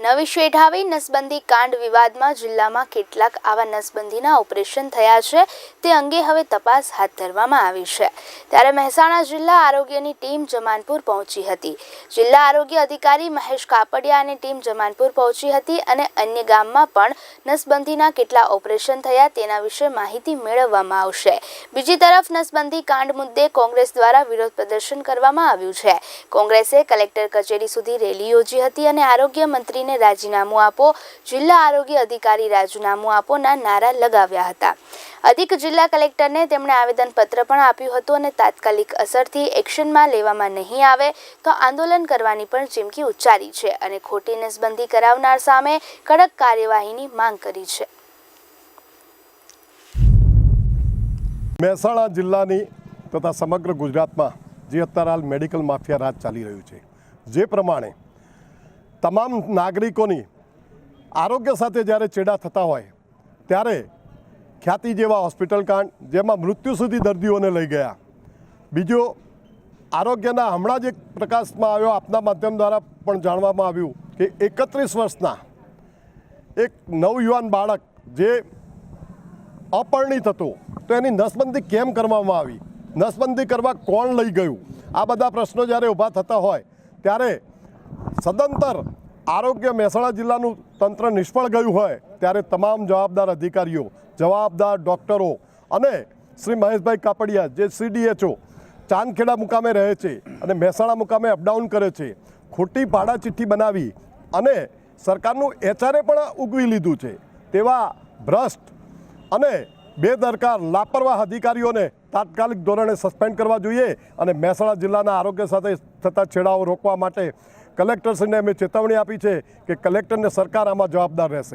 નવી શેઢાવી નસબંધી કાંડ વિવાદમાં જિલ્લામાં કેટલાક આવા નસબંધીના ઓપરેશન થયા છે. તે અંગે હવે તપાસ હાથ ધરવામાં આવી છે. ત્યારે મહેસાણા જિલ્લા આરોગ્યની ટીમ જમાનપુર પહોંચી હતી. જિલ્લા આરોગ્ય અધિકારી મહેશ કાપડિયા અને ટીમ જમાનપુર પહોંચી હતી અને અન્ય ગામમાં પણ નસબંધીના કેટલા ઓપરેશન થયા તેના વિશે માહિતી મેળવવામાં આવશે. બીજી તરફ નસબંધી કાંડ મુદ્દે કોંગ્રેસ દ્વારા વિરોધ પ્રદર્શન કરવામાં આવ્યું છે. કોંગ્રેસે કલેક્ટર કચેરી સુધી રેલી યોજી હતી અને આરોગ્ય મંત્રીને રાજીનામું આપો. જિલ્લા આરોગ્ય અધિકારી રાજીનામું આપોના નારા લગાવ્યા હતા. અધિક જિલ્લા કલેક્ટરને તેમણે આવેદનપત્ર પણ આપ્યું હતું અને તાત્કાલિક અસરથી એક્શનમાં લેવામાં નહીં આવે તો આંદોલન કરવાની પણ ચીમકી ઉચ્ચારી છે અને ખોટી નસબંધી કરાવનાર સામે કડક કાર્યવાહીની માંગ કરી છે. મહેસાણા જિલ્લાની તથા સમગ્ર ગુજરાતમાં જે અત્યારે હાલ મેડિકલ માફિયા રાજ ચાલી રહ્યું છે. જે પ્રમાણે તમામ નાગરિકોની આરોગ્ય સાથે જ્યારે ચેડા થતા હોય, ત્યારે ખ્યાતિ જેવા હોસ્પિટલ કાંડ, જેમાં મૃત્યુ સુધી દર્દીઓને લઈ ગયા. બીજો, આરોગ્યના હમણાં જ એક પ્રકાશમાં આવ્યો, આપના માધ્યમ દ્વારા પણ જાણવામાં આવ્યું કે એકત્રીસ વર્ષના એક નવયુવાન બાળક જે અપરણિત હતું, તો એની નસબંધી કેમ કરવામાં આવી? નસબંધી કરવા કોણ લઈ ગયું? આ બધા પ્રશ્નો જ્યારે ઊભા થતા હોય, ત્યારે સદંતર આરોગ્ય મહેસાણા જિલ્લાનું તંત્ર નિષ્ફળ ગયું હોય ત્યારે તમામ જવાબદાર અધિકારીઓ, જવાબદાર ડૉક્ટરો અને શ્રી મહેશભાઈ કાપડિયા જે સીડીએચઓ ચાંદખેડા મુકામે રહે છે અને મહેસાણા મુકામે અપડાઉન કરે છે, ખોટી ભાડા ચિઠ્ઠી બનાવી અને સરકારનું એચઆરએ પણ ઉગવી લીધું છે. તેવા ભ્રષ્ટ અને બેદરકાર, લાપરવાહ અધિકારીઓને તાત્કાલિક ધોરણે સસ્પેન્ડ કરવા જોઈએ અને મહેસાણા જિલ્લાના આરોગ્ય સાથે થતા છેડાઓ રોકવા માટે કલેક્ટરશ્રીને અમે ચેતવણી આપી છે કે કલેક્ટરને સરકાર આમાં જવાબદાર રહેશે.